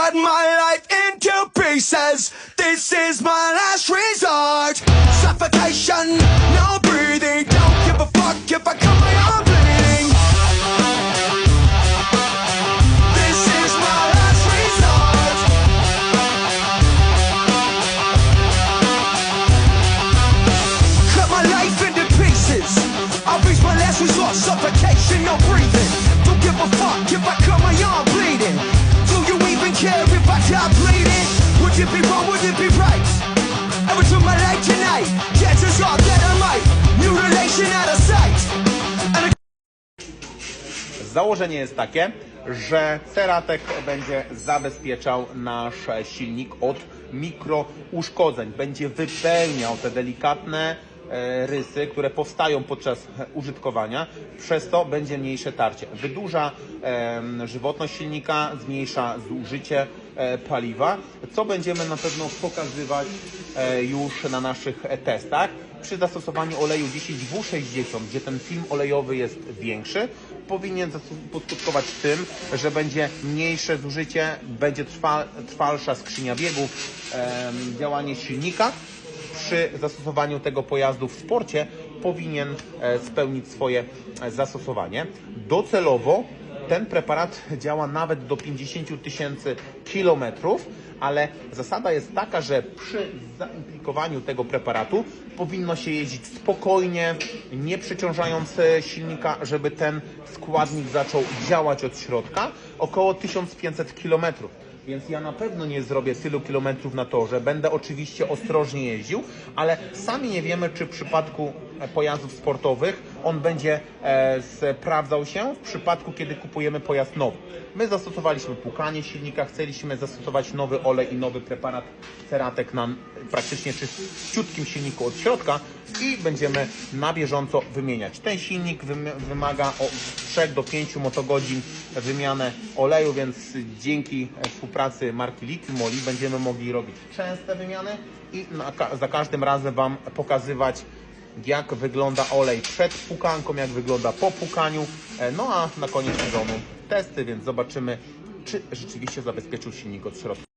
cut my life into pieces. This is my last resort. Suffocation, no breathing. Don't give a fuck if I cut my own bleeding. This is my last resort. Cut my life into pieces. I'll reach my last resort. Suffocation, no breathing. Don't give a fuck if I cut my arm be wrong? Would it be right? My tonight? Chances are that I might. Out of sight. Założenie jest takie, że Ceratek będzie zabezpieczał nasz silnik od mikrouszkodzeń. Będzie wypełniał te delikatne e, rysy, które powstają podczas użytkowania, przez to będzie mniejsze tarcie. Wydłuża żywotność silnika, zmniejsza zużycie paliwa, co będziemy na pewno pokazywać e, już na naszych e, testach. Przy zastosowaniu oleju 10W60, gdzie ten film olejowy jest większy, powinien poskutkować tym, że będzie mniejsze zużycie, będzie trwa, trwalsza skrzynia biegów, działanie silnika. Przy zastosowaniu tego pojazdu w sporcie powinien e, spełnić swoje e, zastosowanie. Docelowo ten preparat działa nawet do 50 tysięcy kilometrów, ale zasada jest taka, że przy zaimplikowaniu tego preparatu powinno się jeździć spokojnie, nie przeciążając e, silnika, żeby ten składnik zaczął działać od środka, około 1500 kilometrów. Więc ja na pewno nie zrobię tylu kilometrów na torze. Będę oczywiście ostrożnie jeździł, ale sami nie wiemy, czy w przypadku pojazdów sportowych on będzie e, sprawdzał się w przypadku, kiedy kupujemy pojazd nowy. My zastosowaliśmy płukanie silnika, chcieliśmy zastosować nowy olej i nowy preparat Ceratek na praktycznie czyściutkim silniku od środka i będziemy na bieżąco wymieniać. Ten silnik wym- wymaga od 3 do 5 motogodzin wymianę oleju, więc dzięki e, współpracy marki Lithium Oli będziemy mogli robić częste wymiany i za każdym razem Wam pokazywać jak wygląda olej przed pukanką, jak wygląda po pukaniu. E, No a na koniec sezonu testy, więc zobaczymy, czy rzeczywiście zabezpieczył silnik od środka.